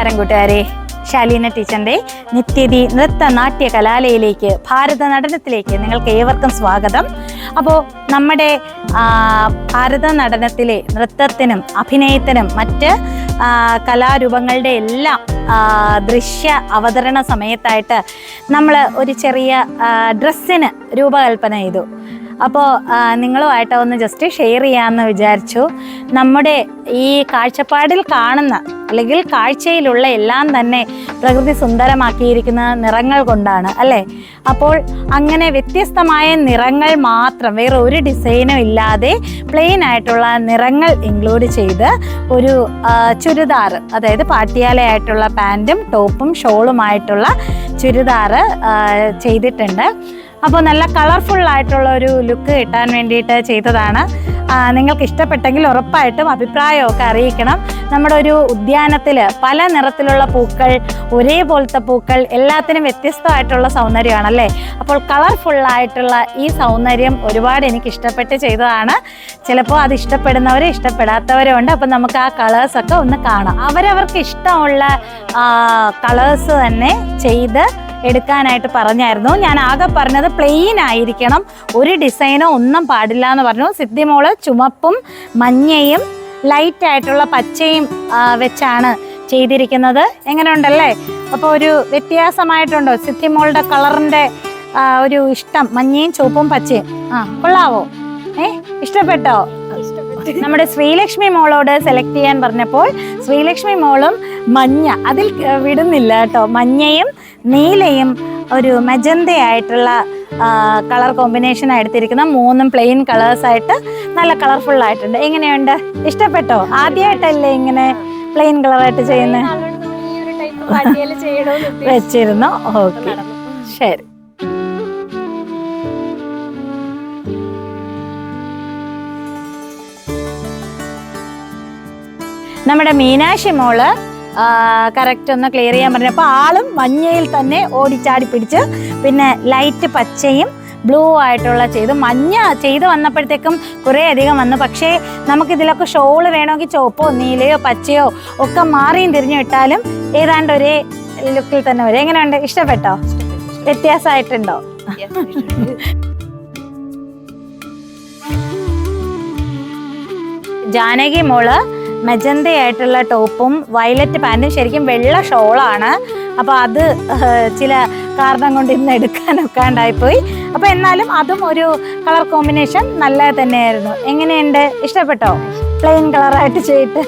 നമസ്കാരം കൂട്ടുകാരെ. ശാലീന ടീച്ചറിന്റെ നിത്യതി നൃത്ത നാട്യ കലാലയിലേക്ക് ഭാരത നടനത്തിലേക്ക് നിങ്ങൾക്ക് ഏവർക്കും സ്വാഗതം. അപ്പോൾ നമ്മുടെ ഭാരത നടനത്തിലെ നൃത്തത്തിനും അഭിനയത്തിനും മറ്റ് കലാരൂപങ്ങളുടെ എല്ലാം ദൃശ്യ അവതരണ സമയത്തായിട്ട് നമ്മൾ ഒരു ചെറിയ ഡ്രസ്സിന് രൂപകൽപ്പന ചെയ്തു. അപ്പോൾ നിങ്ങളുമായിട്ട് ഒന്ന് ജസ്റ്റ് ഷെയർ ചെയ്യാമെന്ന് വിചാരിച്ചു. നമ്മുടെ ഈ കാഴ്ചപ്പാടിൽ കാണുന്ന അല്ലെങ്കിൽ കാഴ്ചയിലുള്ള എല്ലാം തന്നെ പ്രകൃതി സുന്ദരമാക്കിയിരിക്കുന്ന നിറങ്ങൾ കൊണ്ടാണ് അല്ലേ? അപ്പോൾ അങ്ങനെ വ്യത്യസ്തമായ നിറങ്ങൾ മാത്രം വേറെ ഒരു ഡിസൈനും ഇല്ലാതെ പ്ലെയിൻ ആയിട്ടുള്ള നിറങ്ങൾ ഇൻക്ലൂഡ് ചെയ്ത് ഒരു ചുരിദാർ അതായത് പാട്ടിയാലയായിട്ടുള്ള പാന്റും ടോപ്പും ഷോളുമായിട്ടുള്ള ചുരിദാർ ചെയ്തിട്ടുണ്ട്. അപ്പോൾ നല്ല കളർഫുൾ ആയിട്ടുള്ള ഒരു ലുക്ക് കിട്ടാൻ വേണ്ടിയിട്ട് ചെയ്തതാണ്. നിങ്ങൾക്ക് ഇഷ്ടപ്പെട്ടെങ്കിൽ ഉറപ്പായിട്ടും അഭിപ്രായമൊക്കെ അറിയിക്കണം. നമ്മുടെ ഒരു ഉദ്യാനത്തിൽ പല നിറത്തിലുള്ള പൂക്കൾ ഒരേപോലത്തെ പൂക്കൾ എല്ലാത്തിനും വ്യത്യസ്തമായിട്ടുള്ള സൗന്ദര്യമാണല്ലേ? അപ്പോൾ കളർഫുള്ളായിട്ടുള്ള ഈ സൗന്ദര്യം ഒരുപാട് എനിക്ക് ഇഷ്ടപ്പെട്ട് ചെയ്തതാണ്. ചിലപ്പോൾ അത് ഇഷ്ടപ്പെടുന്നവർ ഇഷ്ടപ്പെടാത്തവരും ഉണ്ട്. അപ്പം നമുക്ക് ആ കളേഴ്സൊക്കെ ഒന്ന് കാണാം. അവരവർക്ക് ഇഷ്ടമുള്ള കളേഴ്സ് തന്നെ ചെയ്ത് എടുക്കാനായിട്ട് പറഞ്ഞായിരുന്നു. ഞാൻ ആകെ പറഞ്ഞത് പ്ലെയിൻ ആയിരിക്കണം. ഒരു ഡിസൈനോ ഒന്നും പാടില്ല എന്ന് പറഞ്ഞു സിദ്ധിമോൾ ചുമപ്പും മഞ്ഞയും ലൈറ്റ് ആയിട്ടുള്ള പച്ചയും വെച്ചാണ് ചെയ്തിരിക്കുന്നത്. എങ്ങനെയുണ്ടല്ലേ? അപ്പോൾ ഒരു വ്യത്യാസമായിട്ടുണ്ടോ? സിദ്ധിമോളുടെ കളറിന്റെ ഒരു ഇഷ്ടം മഞ്ഞയും ചുവപ്പും പച്ചയും. ആ കൊള്ളാവോ? ഏ ഇഷ്ടപ്പെട്ടോ? നമ്മുടെ ശ്രീലക്ഷ്മി മോളോട് സെലക്ട് ചെയ്യാൻ പറഞ്ഞപ്പോൾ ശ്രീലക്ഷ്മി മോളും മഞ്ഞ അതിൽ വിടുന്നില്ല കേട്ടോ. മഞ്ഞയും നീലയും ഒരു മജന്തയായിട്ടുള്ള കളർ കോമ്പിനേഷൻ എടുത്തിരിക്കുന്ന മൂന്നും പ്ലെയിൻ കളേഴ്സ് ആയിട്ട് നല്ല കളർഫുൾ ആയിട്ടുണ്ട്. എങ്ങനെയുണ്ട്? ഇഷ്ടപ്പെട്ടോ? ആദ്യമായിട്ടല്ലേ ഇങ്ങനെ പ്ലെയിൻ കളറായിട്ട് ചെയ്യുന്നത് വെച്ചിരുന്നു. ഓക്കെ ശരി. നമ്മുടെ മീനാക്ഷി മോൾ കറക്റ്റ് ഒന്ന് ക്ലിയർ ചെയ്യാൻ പറഞ്ഞു അപ്പോൾ ആളും മഞ്ഞയിൽ തന്നെ ഓടിച്ചാടി പിടിച്ച് പിന്നെ ലൈറ്റ് പച്ചയും ബ്ലൂ ആയിട്ടുള്ള ചെയ്തു. മഞ്ഞ ചെയ്ത് വന്നപ്പോഴത്തേക്കും കുറേ അധികം വന്നു. പക്ഷേ നമുക്കിതിലൊക്കെ ഷോൾ വേണമെങ്കിൽ ചുവപ്പോ നീലയോ പച്ചയോ ഒക്കെ മാറിയും തിരിഞ്ഞു ഇട്ടാലും ഏതാണ്ട് ഒരേ ലുക്കിൽ തന്നെ വരും. എങ്ങനെയുണ്ട്? ഇഷ്ടപ്പെട്ടോ? വ്യത്യാസമായിട്ടുണ്ടോ? ജാനകി മോൾ മെജന്തയായിട്ടുള്ള ടോപ്പും വയലറ്റ് പാന്റും ശരിക്കും വെള്ള ഷോളാണ്. അപ്പോൾ അത് ചില കാരണം കൊണ്ട് ഇന്ന് എടുക്കാനൊക്കെ ഉണ്ടായിപ്പോയി. അപ്പോൾ എന്നാലും അതും ഒരു കളർ കോമ്പിനേഷൻ നല്ല തന്നെയായിരുന്നു. എങ്ങനെയുണ്ട്? ഇഷ്ടപ്പെട്ടോ? പ്ലെയിൻ കളറായിട്ട് ചെയ്തിട്ട്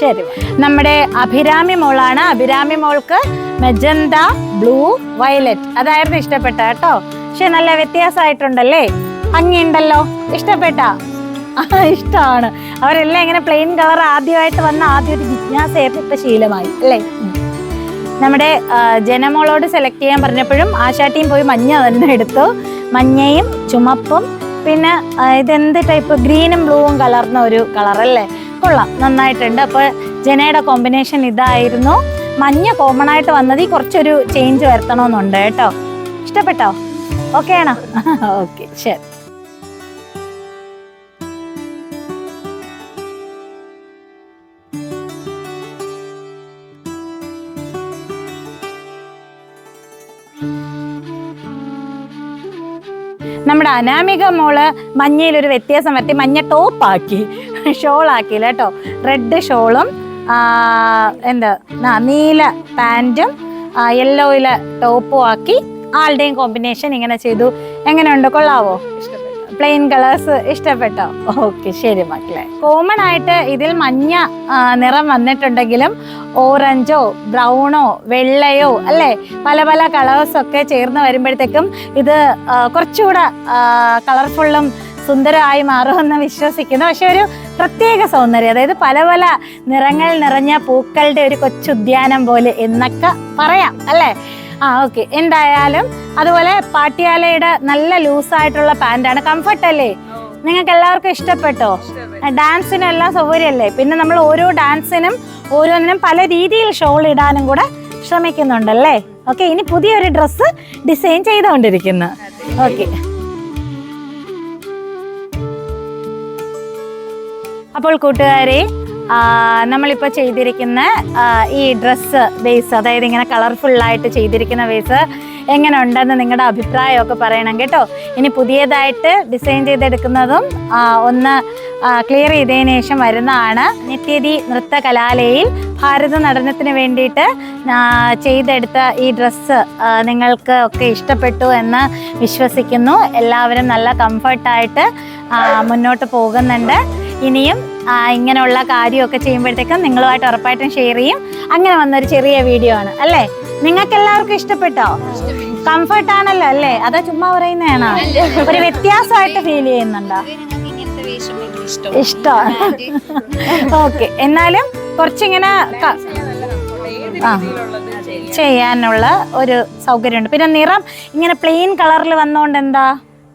ശരി. നമ്മുടെ അഭിരാമി മോളാണ്. അഭിരാമി മോൾക്ക് മെജന്ത ബ്ലൂ വയലറ്റ് അതായിരുന്നു ഇഷ്ടപ്പെട്ട കേട്ടോ. പക്ഷെ നല്ല വ്യത്യാസമായിട്ടുണ്ടല്ലേ? ഭംഗിയുണ്ടല്ലോ? ഇഷ്ടപ്പെട്ടാ? ഇഷ്ടമാണ്. അവരെല്ലാം ഇങ്ങനെ പ്ലെയിൻ കളർ ആദ്യമായിട്ട് വന്ന ആദ്യം ഒരു ജിജ്ഞാസ ഇപ്പൊ ശീലമായി അല്ലേ? നമ്മുടെ ജനമോളോട് സെലക്ട് ചെയ്യാൻ പറഞ്ഞപ്പോഴും ആശാട്ടിയും പോയി മഞ്ഞ തന്നെ എടുത്തു. മഞ്ഞയും ചുമപ്പും പിന്നെ ഇതെന്ത് ടൈപ്പ് ഗ്രീനും ബ്ലൂവും കലർന്ന ഒരു കളർ അല്ലേ? കൊള്ളാം നന്നായിട്ടുണ്ട്. അപ്പോൾ ജനയുടെ കോമ്പിനേഷൻ ഇതായിരുന്നു. മഞ്ഞ കോമൺ ആയിട്ട് വന്നത് ഈ കുറച്ചൊരു ചേഞ്ച് വരുത്തണമെന്നുണ്ട് കേട്ടോ. ഇഷ്ടപ്പെട്ടോ? ഓക്കെ ആണോ? ഓക്കെ ശരി. നമ്മുടെ അനാമിക മോൾ മഞ്ഞയിൽ ഒരു വ്യത്യാസം വരുത്തി മഞ്ഞ ടോപ്പാക്കി. ഷോളാക്കി കേട്ടോ. റെഡ് ഷോളും എന്താ നീല പാന്റും യെല്ലോയിലെ ടോപ്പും ആക്കി ആളുടെയും കോമ്പിനേഷൻ ഇങ്ങനെ ചെയ്തു. എങ്ങനെയുണ്ട്? കൊള്ളാവോ? പ്ലെയിൻ കളേഴ്സ് ഇഷ്ടപ്പെട്ടോ? ഓക്കെ ശരി മക്കളെ. കോമൺ ആയിട്ട് ഇതിൽ മഞ്ഞ നിറം വന്നിട്ടുണ്ടെങ്കിലും ഓറഞ്ചോ ബ്രൗണോ വെള്ളയോ അല്ലേ? പല പല കളേഴ്സ് ഒക്കെ ചേർന്ന് വരുമ്പോഴത്തേക്കും ഇത് കുറച്ചുകൂടെ കളർഫുള്ളും സുന്ദരമായി മാറുമെന്ന് വിശ്വസിക്കുന്നു. പക്ഷെ ഒരു പ്രത്യേക സൗന്ദര്യം അതായത് പല പല നിറങ്ങൾ നിറഞ്ഞ പൂക്കളുടെ ഒരു കൊച്ചുദ്യാനം പോലെ എന്നൊക്കെ പറയാം അല്ലേ? ആ ഓക്കെ എന്തായാലും അതുപോലെ പാട്ടിയാലയുടെ നല്ല ലൂസായിട്ടുള്ള പാന്റാണ് കംഫർട്ട് അല്ലേ? നിങ്ങൾക്ക് എല്ലാവർക്കും ഇഷ്ടപ്പെട്ടോ? ഡാൻസിനെല്ലാം എല്ലാം സൗകര്യമല്ലേ? പിന്നെ നമ്മൾ ഓരോ ഡാൻസിനും ഓരോന്നിനും പല രീതിയിൽ ഷോൾ ഇടാനും കൂടെ ശ്രമിക്കുന്നുണ്ടല്ലേ? ഓക്കെ ഇനി പുതിയൊരു ഡ്രസ്സ് ഡിസൈൻ ചെയ്തുകൊണ്ടിരിക്കുന്നു. ഓക്കെ അപ്പോൾ കൂട്ടുകാരെ നമ്മളിപ്പോൾ ചെയ്തിരിക്കുന്ന ഈ ഡ്രസ്സ് ബേസ് അതായത് ഇങ്ങനെ കളർഫുള്ളായിട്ട് ചെയ്തിരിക്കുന്ന ബേസ് എങ്ങനെ ഉണ്ടെന്ന് നിങ്ങളുടെ അഭിപ്രായമൊക്കെ പറയണം കേട്ടോ. ഇനി പുതിയതായിട്ട് ഡിസൈൻ ചെയ്തെടുക്കുന്നതും ഒന്ന് ക്ലിയർ ചെയ്തതിന് ശേഷം വരുന്നതാണ് നിത്യതി നൃത്ത കലാലയിൽ ഭാരത നടനത്തിന് വേണ്ടിയിട്ട് ചെയ്തെടുത്ത ഈ ഡ്രസ്സ് നിങ്ങൾക്ക് ഒക്കെ ഇഷ്ടപ്പെട്ടു എന്ന് വിശ്വസിക്കുന്നു. എല്ലാവരും നല്ല കംഫർട്ടായിട്ട് മുന്നോട്ട് പോകുന്നുണ്ട്. ഇനിയും ഇങ്ങനെയുള്ള കാര്യമൊക്കെ ചെയ്യുമ്പോഴത്തേക്കും നിങ്ങളുമായിട്ട് ഉറപ്പായിട്ടും ഷെയർ ചെയ്യും. അങ്ങനെ വന്നൊരു ചെറിയ വീഡിയോ ആണ് അല്ലേ? നിങ്ങൾക്ക് എല്ലാവർക്കും ഇഷ്ടപ്പെട്ടോ? കംഫർട്ട് ആണല്ലോ അല്ലേ? അതാ ചുമ്മാ പറയുന്നതാണോ? ഒരു വ്യത്യാസമായിട്ട് ഫീൽ ചെയ്യുന്നുണ്ടോ? ഇഷ്ടമാണ് ഓക്കെ എന്നാലും കുറച്ചിങ്ങനെ ചെയ്യാനുള്ള ഒരു സൗകര്യമുണ്ട്. പിന്നെ നിറം ഇങ്ങനെ പ്ലെയിൻ കളറിൽ വന്നോണ്ട് എന്താ?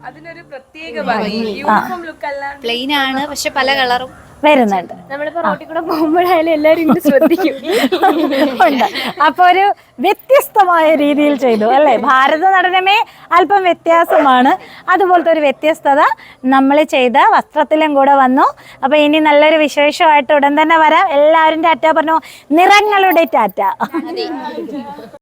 അതിനൊരു പ്രത്യേക ഭംഗി. യൂണിഫോം ലുക്ക് അല്ലാണ്ട് പ്ലെയിൻ ആണ് പക്ഷെ പല കളറും വരുന്നുണ്ട്. നമ്മളിപ്പോ റോട്ടിൽ കൂടെ പോകുമ്പോഴായാലും എല്ലാവരും ശ്രദ്ധിക്കും. ഉണ്ട്. അപ്പൊ ഒരു വ്യത്യസ്തമായ രീതിയിൽ ചെയ്തു അല്ലെ? ഭാരത നടനമേ അല്പം വ്യത്യാസമാണ്. അതുപോലത്തെ ഒരു വ്യത്യസ്തത നമ്മൾ ചെയ്ത വസ്ത്രത്തിലും കൂടെ വന്നു. അപ്പൊ ഇനി നല്ലൊരു വിശേഷമായിട്ട് ഉടൻ തന്നെ വരാം. എല്ലാവരും ടാറ്റ പറഞ്ഞു? നിറങ്ങളുടെ ടാറ്റ.